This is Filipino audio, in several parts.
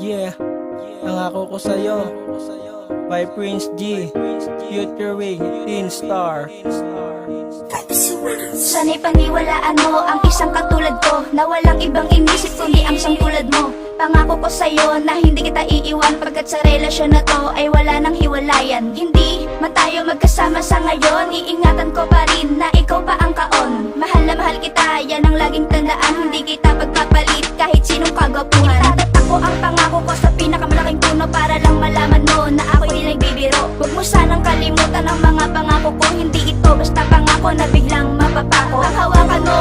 Yeah, nangako ko sa'yo By Prince G. Futuring Teen Star. Sana'y paniwalaan mo ang isang katulad ko Na walang ibang inisip kundi ang tulad mo. Pangako ko sa'yo na hindi kita iiwan Pagkat sa relasyon na to ay wala nang hiwalayan. Hindi man tayo magkasama sa ngayon Iingatan ko pa rin na ikaw pa ang kaon. Mahal na mahal kita, yan ang laging tandaan Hindi kita pagpapalit kahit sinong kagapuhan ko ang pangako ko sa pinakamalaking puno Para lang malaman mo na ako'y di nagbibiro. Huwag mo sanang kalimutan ang mga pangako ko. Hindi ito basta pangako na biglang mapapako. Ang hawakan mo,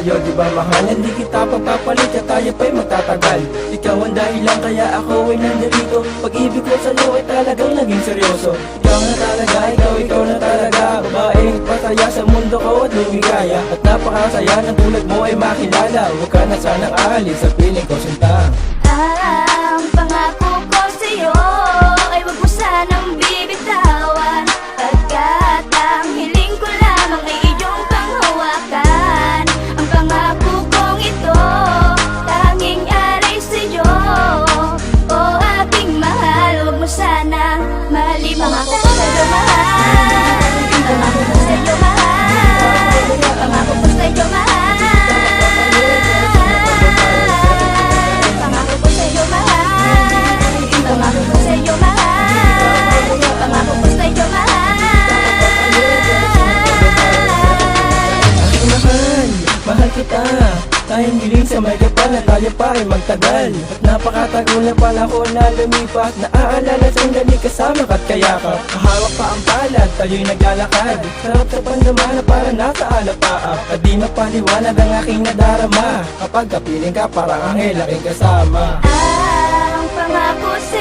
sa'yo, di ba mahal? Hindi kita pagpapalit at tayo pa'y magtatagal. Ikaw ang dahilan kaya ako ay nandito. Pag-ibig ko sa'yo ay talagang naging seryoso. Ikaw na talaga, ikaw, ikaw na talaga. Babaeng pasaya sa mundo ko at lumigaya. At napakasaya ng tulad mo ay makilala. Huwag ka na sanang aalis sa piling ko sinta mahal, kita Tayong giling sa may kapal na tayo pa ay magtagal. At napakatagal na panahon na lumipas Naaalala sandali kasama ka't kayakap. Kahawak pa ang palad, tayo'y naglalakad. Sarap sa pandama na para nasa alapaap. At di mapaliwanag ang aking nadarama. Kapag kapiling ka parang anghel aking kasama. Ang pangako sa'yo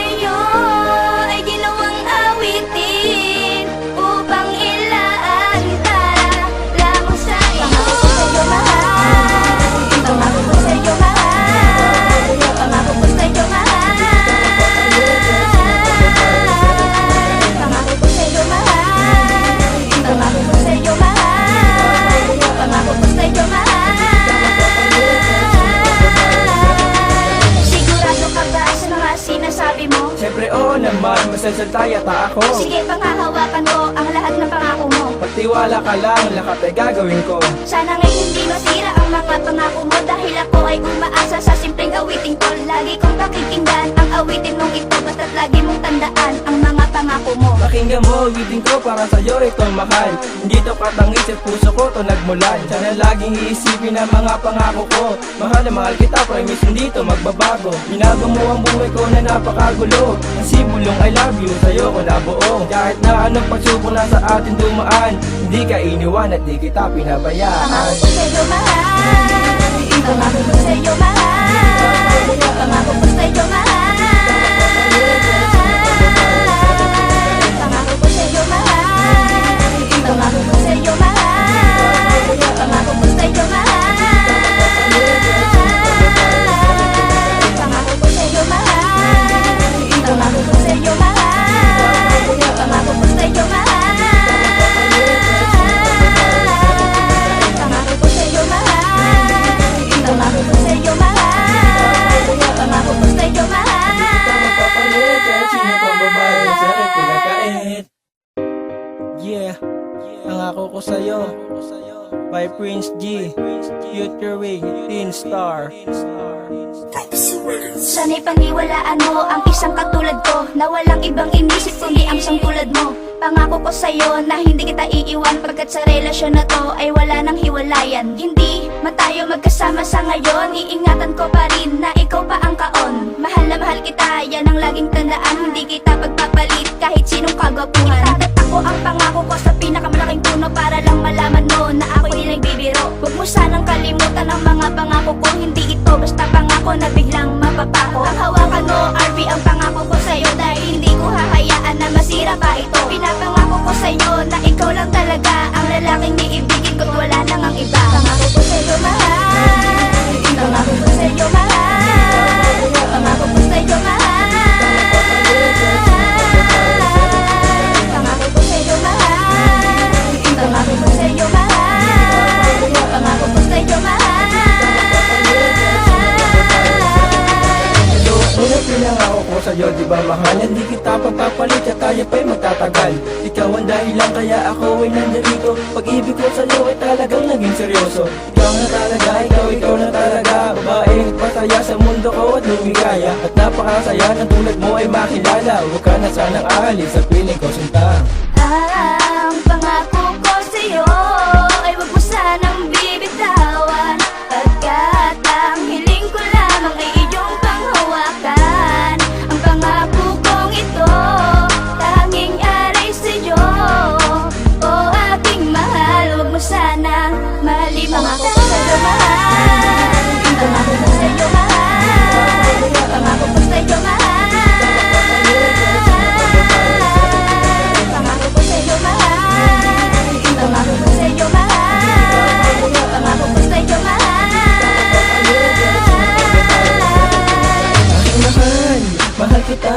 naman, masasalta yata ako Sige, panghahawakan ko ang lahat ng pangako mo. Pagtiwala ka lang, lahat ay gagawin ko. Sana ngay hindi masira ang mga pangako mo Dahil ako ay umaasa sa simpleng awiting ko. Lagi kong pakikinggan ang awitin mong ito Basta't lagi mong tandaan ang mga pangako mo. Pakinggan mo, awitin ko para sa'yo itong mahal. Hindi to katangis at puso ko to nagmulan. Sana laging iisipin ang mga pangako ko. Mahal na mahal kita, promise hindi to magbabago. Binago mo ang buhay ko na napakagulo. Ang sibulong I love you, sa'yo ko nabuo. Kahit na anong pagsubok na sa atin dumaan Hindi ka iniwan at di kita Pangako pinabayaan ko sa'yo mahal. Pangako ko sa'yo mahal. Pangako ko sa'yo mahal Yeah, nangako ko sa'yo. By Prince G. Futuring Teen Star. Sana'y paniwalaan mo ang isang katulad ko Na walang ibang inisip kundi ang siyang tulad mo. Pangako ko sa'yo na hindi kita iiwan Pagkat sa relasyon na to ay wala nang hiwalayan. Hindi man tayo magkasama sa ngayon Iingatan ko pa rin na ikaw pa ang kaon. Mahal na mahal kita, yan ang laging tandaan Hindi kita pagpapalit kahit sinong kagapuhan Itatat ko ang pangako ko sa pinakamalaking puno Para lang malaman mo na ako'y di nagbibiro Huwag mo sanang kalimutan ang mga pangako ko Hindi ito basta pangako na biglang ko at napakasaya ng tulad mo ay makilala. Huwag ka na sanang aalis sa piling ko sinta Ang kita.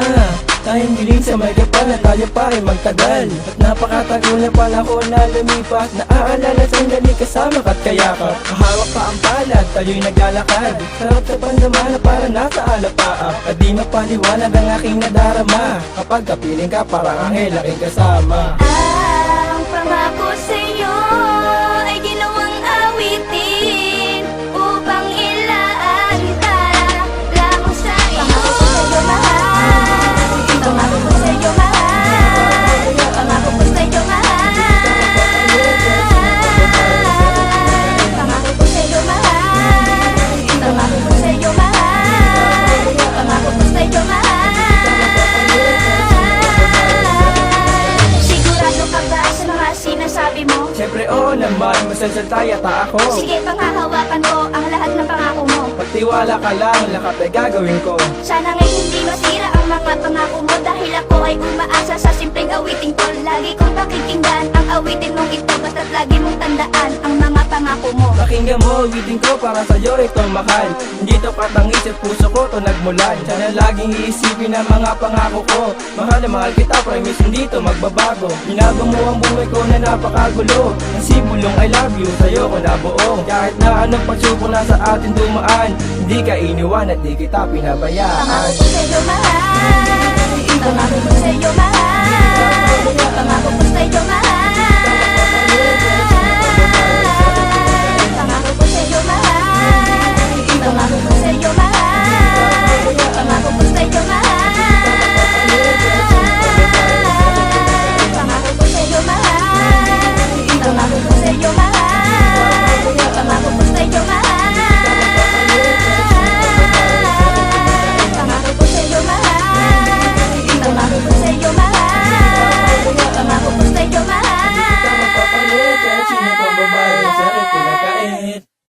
Tayong giling sa may kapal na tayo pa ay magtagal At napakatagal na panahon na lumipas Naaalala sa dali kasama ka't kaya ka Kahawak pa ang palad, tayo'y naglalakad. Sarap sa pandama na para nasa alapaap At di mapaliwanag ang aking nadarama. Kapag kapiling ka parang anghel aking kasama. Ang naman, masasalta yata ako. Sige, panghahawakan ko ang lahat ng pangako mo. Pagtiwala ka lang, lahat ay gagawin ko? Sana ngay hindi masira ang mga pangako mo Dahil ako ay umaasa sa simpleng awiting ko. Lagi kong pakikinggan ang awitin mong ito Basta't lagi mong tandaan ang mga pangako mo. Pakinggan mo, awitin ko para sa'yo ito mahal. Hindi to katangis sa puso ko to nagmulan Sana laging iisipin ang mga pangako ko. Mahal na mahal kita, promise hindi to magbabago. Binago mo ang buhay ko na napakagulo. Ang sibulong I love you, sa'yo ko nabuo. Kahit na anong pagsubok na sa atin dumaan Hindi ka iniwan at di kita Pangako pinabayaan ko sa'yo mahal. Pangako ko sa'yo mahal. Pangako ko sa'yo mahal